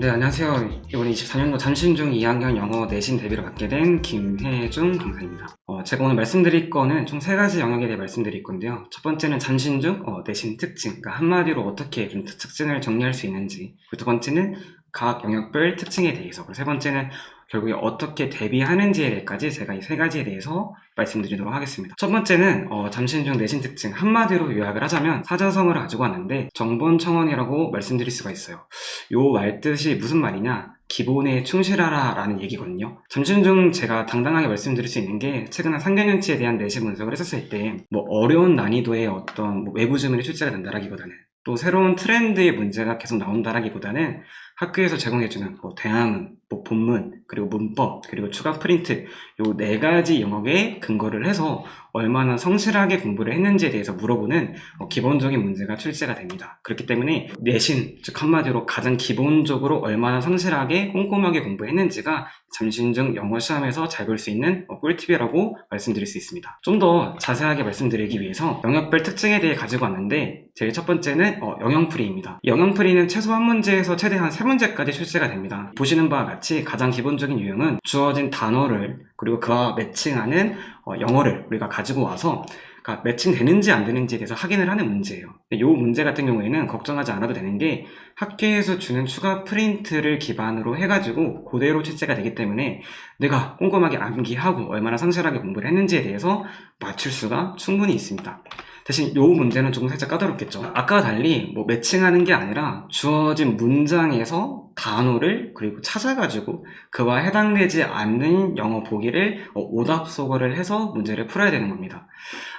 네, 안녕하세요. 이번에 24년도 잠신중 2학년 영어 내신 대비를 맡게 된 김혜중 강사입니다. 어, 제가 오늘 말씀드릴 거는 총 세 가지 영역에 대해 말씀드릴 건데요. 첫 번째는 잠신중 어, 내신 특징, 그러니까 한마디로 어떻게 좀 특징을 정리할 수 있는지. 그리고 두 번째는 각 영역별 특징에 대해서. 그리고 세 번째는 결국에 어떻게 대비하는지에 대해까지 제가 이 세 가지에 대해서 말씀드리도록 하겠습니다. 첫 번째는 어, 잠신중 내신 특징 한마디로 요약을 하자면 사자성어를 가지고 왔는데 정본청원이라고 말씀드릴 수가 있어요. 요 말뜻이 무슨 말이냐? 기본에 충실하라 라는 얘기거든요. 잠신 중 제가 당당하게 말씀드릴 수 있는 게 최근 한 3개년치에 대한 내신 분석을 했었을 때 뭐 어려운 난이도의 어떤 뭐 외부 주문이 출제가 된다라기보다는 또 새로운 트렌드의 문제가 계속 나온다라기보다는 학교에서 제공해주는 뭐 대항은, 뭐 본문, 그리고 문법, 그리고 추가 프린트 요 네 가지 영역에 근거를 해서 얼마나 성실하게 공부를 했는지에 대해서 물어보는 어, 기본적인 문제가 출제가 됩니다. 그렇기 때문에 내신, 즉 한마디로 가장 기본적으로 얼마나 성실하게 꼼꼼하게 공부했는지가 잠신중 영어 시험에서 잘 볼 수 있는 어, 꿀팁이라고 말씀드릴 수 있습니다. 좀 더 자세하게 말씀드리기 위해서 영역별 특징에 대해 가지고 왔는데 제일 첫 번째는 어, 영영풀이입니다. 영영풀이는 최소 한 문제에서 최대한 세 문제까지 출제가 됩니다. 보시는 바와 같이 가장 기본적인 유형은 주어진 단어를 그리고 그와 매칭하는 어, 영어를 우리가 가지고 와서 그러니까 매칭되는지 안 되는지에 대해서 확인을 하는 문제예요. 이 문제 같은 경우에는 걱정하지 않아도 되는 게 학교에서 주는 추가 프린트를 기반으로 해가지고 그대로 출제가 되기 때문에 내가 꼼꼼하게 암기하고 얼마나 성실하게 공부를 했는지에 대해서 맞출 수가 충분히 있습니다. 대신 이 문제는 조금 살짝 까다롭겠죠. 아까와 달리 뭐 매칭하는 게 아니라 주어진 문장에서 단어를 그리고 찾아가지고 그와 해당되지 않는 영어 보기를 어, 오답속어를 해서 문제를 풀어야 되는 겁니다.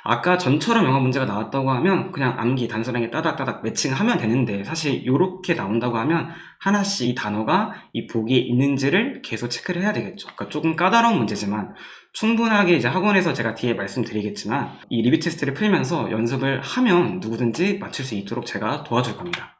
아까 전처럼 영어 문제가 나왔다고 하면 그냥 암기 단순하게 따닥따닥 매칭하면 되는데 사실 이렇게 나온다고 하면 하나씩 이 단어가 이 보기에 있는지를 계속 체크를 해야 되겠죠. 그러니까 조금 까다로운 문제지만 충분하게 이제 학원에서 제가 뒤에 말씀드리겠지만 이 리뷰 테스트를 풀면서 연습을 하면 누구든지 맞출 수 있도록 제가 도와줄 겁니다.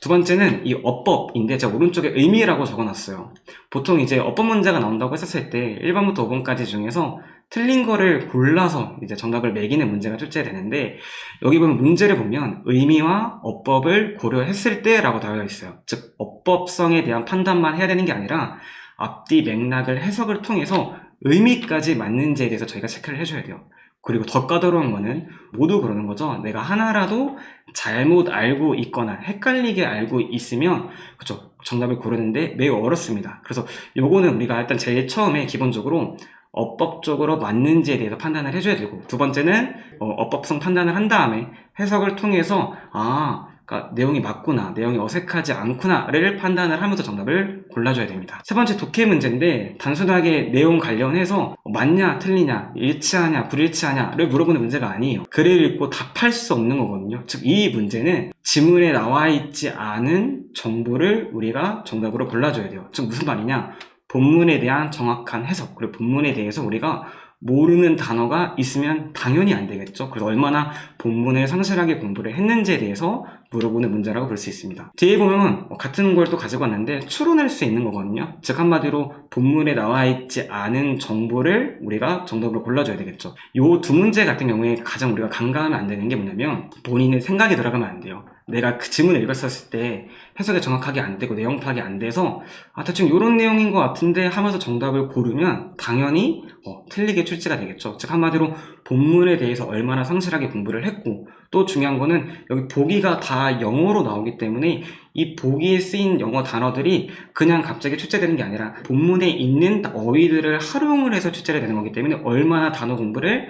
두 번째는 이 어법인데 제가 오른쪽에 의미라고 적어놨어요. 보통 이제 어법 문제가 나온다고 했었을 때 1번부터 5번까지 중에서 틀린 거를 골라서 이제 정답을 매기는 문제가 출제되는데 여기 보면 문제를 보면 의미와 어법을 고려했을 때라고 되어 있어요. 즉 어법성에 대한 판단만 해야 되는 게 아니라 앞뒤 맥락을 해석을 통해서 의미까지 맞는지에 대해서 저희가 체크를 해줘야 돼요. 그리고 더 까다로운 거는 모두 그러는 거죠. 내가 하나라도 잘못 알고 있거나 헷갈리게 알고 있으면 그쵸 정답을 고르는데 매우 어렵습니다. 그래서 요거는 우리가 일단 제일 처음에 기본적으로 어법적으로 맞는지에 대해서 판단을 해줘야 되고 두 번째는 어, 법성 판단을 한 다음에 해석을 통해서 아 그러니까 내용이 맞구나, 내용이 어색하지 않구나를 판단을 하면서 정답을 골라줘야 됩니다. 세 번째 독해 문제인데 단순하게 내용 관련해서 맞냐, 틀리냐, 일치하냐, 불일치하냐를 물어보는 문제가 아니에요. 글을 읽고 답할 수 없는 거거든요. 즉 이 문제는 지문에 나와 있지 않은 정보를 우리가 정답으로 골라줘야 돼요. 즉 무슨 말이냐? 본문에 대한 정확한 해석, 그리고 본문에 대해서 우리가 모르는 단어가 있으면 당연히 안 되겠죠. 그래서 얼마나 본문을 성실하게 공부를 했는지에 대해서 물어보는 문제라고 볼 수 있습니다. 뒤에 보면 같은 걸 또 가지고 왔는데 추론할 수 있는 거거든요. 즉 한마디로 본문에 나와 있지 않은 정보를 우리가 정답으로 골라줘야 되겠죠. 요 두 문제 같은 경우에 가장 우리가 간과하면 안 되는 게 뭐냐면 본인의 생각이 들어가면 안 돼요. 내가 그 지문을 읽었을 때 해석이 정확하게 안 되고 내용 파악이 안 돼서 아 대충 이런 내용인 것 같은데 하면서 정답을 고르면 당연히 어, 틀리게 출제가 되겠죠. 즉 한마디로 본문에 대해서 얼마나 성실하게 공부를 했고 또 중요한 거는 여기 보기가 다 영어로 나오기 때문에 이 보기에 쓰인 영어 단어들이 그냥 갑자기 출제되는 게 아니라 본문에 있는 어휘들을 활용을 해서 출제가 되는 거기 때문에 얼마나 단어 공부를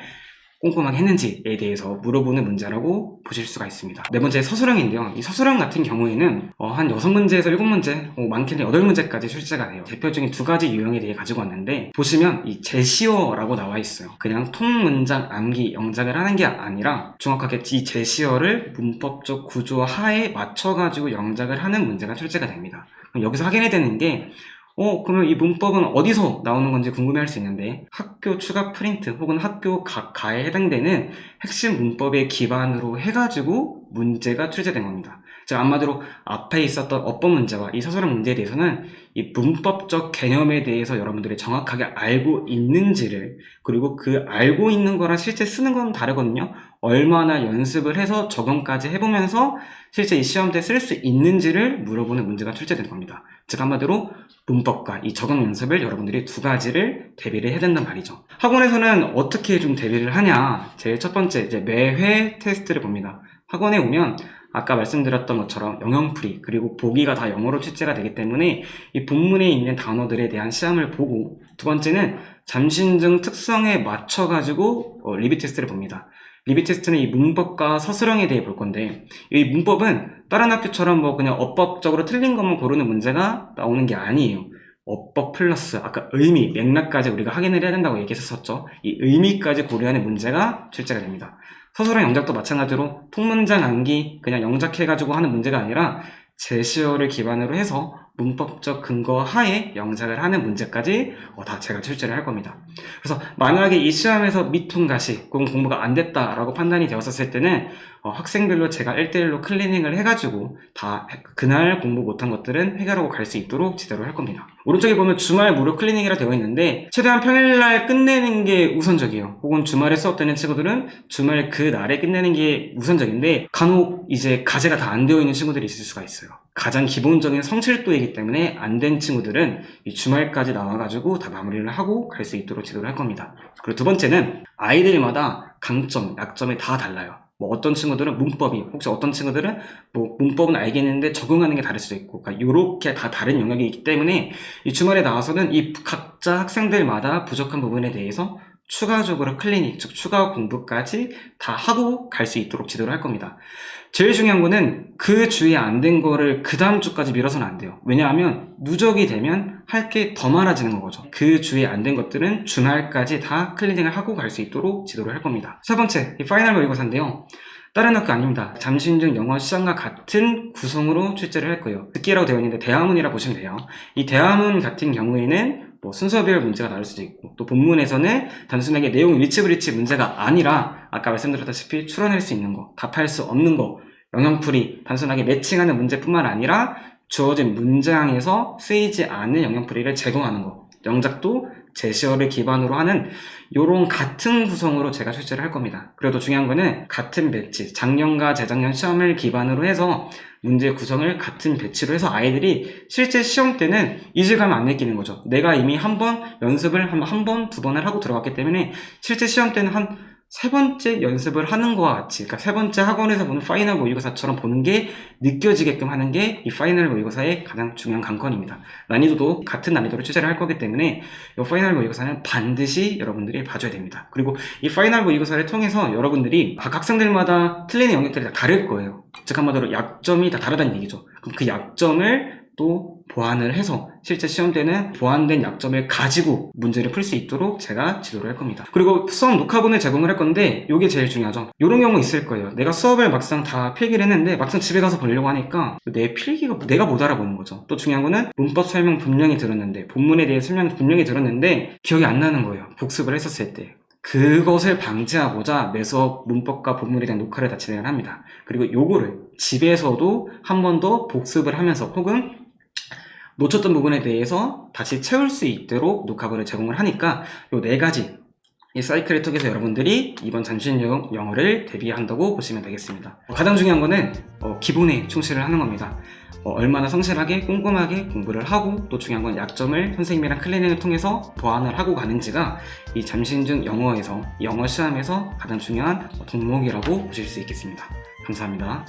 꼼꼼하게 했는지에 대해서 물어보는 문제라고 보실 수가 있습니다. 네 번째 서술형인데요. 이 서술형 같은 경우에는 어, 한 6문제에서 7문제, 어, 많게는 8문제까지 출제가 돼요. 대표적인 두 가지 유형에 대해 가지고 왔는데 보시면 이 제시어라고 나와 있어요. 그냥 통문장 암기 영작을 하는 게 아니라 정확하게 이 제시어를 문법적 구조 하에 맞춰가지고 영작을 하는 문제가 출제가 됩니다. 여기서 확인해야 되는 게 어, 그러면 이 문법은 어디서 나오는 건지 궁금해 할 수 있는데 학교 추가 프린트 혹은 학교 각 가에 해당되는 핵심 문법의 기반으로 해가지고 문제가 출제된 겁니다. 즉 한마디로 앞에 있었던 어법 문제와 이 서술형 문제에 대해서는 이 문법적 개념에 대해서 여러분들이 정확하게 알고 있는지를 그리고 그 알고 있는 거랑 실제 쓰는 건 다르거든요. 얼마나 연습을 해서 적용까지 해보면서 실제 이 시험 때 쓸 수 있는지를 물어보는 문제가 출제된 겁니다. 즉 한마디로 문법과 이 적용 연습을 여러분들이 두 가지를 대비를 해야 된단 말이죠. 학원에서는 어떻게 좀 대비를 하냐? 제일 첫 번째 이제 매회 테스트를 봅니다. 학원에 오면 아까 말씀드렸던 것처럼 영영풀이 그리고 보기가 다 영어로 출제가 되기 때문에 이 본문에 있는 단어들에 대한 시험을 보고 두 번째는 잠신증 특성에 맞춰 가지고 어, 리뷰 테스트를 봅니다. 리뷰 테스트는 이 문법과 서술형에 대해 볼 건데 이 문법은 다른 학교처럼 뭐 그냥 어법적으로 틀린 것만 고르는 문제가 나오는 게 아니에요. 어법 플러스 아까 의미, 맥락까지 우리가 확인을 해야 된다고 얘기했었죠. 이 의미까지 고려하는 문제가 출제가 됩니다. 서술형 영작도 마찬가지로 통문장 암기 그냥 영작해가지고 하는 문제가 아니라 제시어를 기반으로 해서 문법적 근거 하에 영작을 하는 문제까지 어, 다 제가 출제를 할 겁니다. 그래서 만약에 이 시험에서 미통가시 혹은 공부가 안 됐다라고 판단이 되었었을 때는 어, 학생별로 제가 1대1로 클리닝을 해가지고 다 그날 공부 못한 것들은 해결하고 갈 수 있도록 지도를 할 겁니다. 오른쪽에 보면 주말 무료 클리닝이라 되어 있는데 최대한 평일날 끝내는 게 우선적이에요. 혹은 주말에 수업 되는 친구들은 주말 그 날에 끝내는 게 우선적인데 간혹 이제 과제가 다 안 되어 있는 친구들이 있을 수가 있어요. 가장 기본적인 성실도이기 때문에 안 된 친구들은 이 주말까지 나와가지고 다 마무리를 하고 갈 수 있도록 지도를 할 겁니다. 그리고 두 번째는 아이들마다 강점, 약점이 다 달라요. 뭐 어떤 친구들은 문법이, 혹시 어떤 친구들은 뭐 문법은 알겠는데 적용하는 게 다를 수도 있고, 그러니까 이렇게 다 다른 영역이 있기 때문에 이 주말에 나와서는 이 각자 학생들마다 부족한 부분에 대해서 추가적으로 클리닉, 즉 추가 공부까지 다 하고 갈 수 있도록 지도를 할 겁니다. 제일 중요한 거는 그 주에 안 된 거를 그 다음 주까지 미뤄서는 안 돼요. 왜냐하면 누적이 되면 할 게 더 많아지는 거죠. 그 주에 안 된 것들은 주말까지 다 클리닝을 하고 갈 수 있도록 지도를 할 겁니다. 세 번째, 이 파이널 모의고사인데요. 다른 학교 아닙니다. 잠신중 영어 시험과 같은 구성으로 출제를 할 거예요. 듣기라고 되어 있는데 대화문이라 보시면 돼요. 이 대화문 같은 경우에는 뭐 순서별 문제가 나올 수도 있고 또 본문에서는 단순하게 내용 일치불일치 문제가 아니라 아까 말씀드렸다시피 추론할 수 있는 거, 답할 수 없는 거, 영역풀이 단순하게 매칭하는 문제뿐만 아니라 주어진 문장에서 쓰이지 않는 영역풀이를 제공하는 거, 영작도 제시어를 기반으로 하는 요런 같은 구성으로 제가 출제를 할 겁니다. 그래도 중요한 거는 같은 배치, 작년과 재작년 시험을 기반으로 해서 문제 구성을 같은 배치로 해서 아이들이 실제 시험 때는 이질감을 안 느끼는 거죠. 내가 이미 한 번 연습을 한, 한 번, 두 번을 하고 들어갔기 때문에 실제 시험 때는 한 세 번째 연습을 하는 거와 같이, 그러니까 세 번째 학원에서 보는 파이널 모의고사처럼 보는 게 느껴지게끔 하는 게 이 파이널 모의고사의 가장 중요한 관건입니다. 난이도도 같은 난이도로 출제를 할 거기 때문에 이 파이널 모의고사는 반드시 여러분들이 봐줘야 됩니다. 그리고 이 파이널 모의고사를 통해서 여러분들이 각 학생들마다 틀리는 영역들이 다 다를 거예요. 즉 한마디로 약점이 다 다르다는 얘기죠. 그럼 그 약점을 또 보완을 해서 실제 시험 때는 보완된 약점을 가지고 문제를 풀 수 있도록 제가 지도를 할 겁니다. 그리고 수업 녹화본을 제공을 할 건데 이게 제일 중요하죠. 이런 경우 있을 거예요. 내가 수업을 막상 다 필기를 했는데 막상 집에 가서 보려고 하니까 내 필기가 내가 못 알아보는 거죠. 또 중요한 거는 문법 설명 분명히 들었는데 본문에 대해 설명 분명히 들었는데 기억이 안 나는 거예요. 복습을 했었을 때. 그것을 방지하고자 매 수업 문법과 본문에 대한 녹화를 다 진행을 합니다. 그리고 요거를 집에서도 한 번 더 복습을 하면서 혹은 놓쳤던 부분에 대해서 다시 채울 수 있도록 녹화본을 제공을 하니까 요네 가지 이 사이클을 통해서 여러분들이 이번 영- 영어를 대비한다고 보시면 되겠습니다. 가장 중요한 거는 어, 기본에 충실을 하는 겁니다. 어, 얼마나 성실하게 꼼꼼하게 공부를 하고 또 중요한 건 약점을 선생님이랑 클리닝을 통해서 보완을 하고 가는지가 이 잠신중 영어에서 영어 시험에서 가장 중요한 덕목이라고 보실 수 있겠습니다. 감사합니다.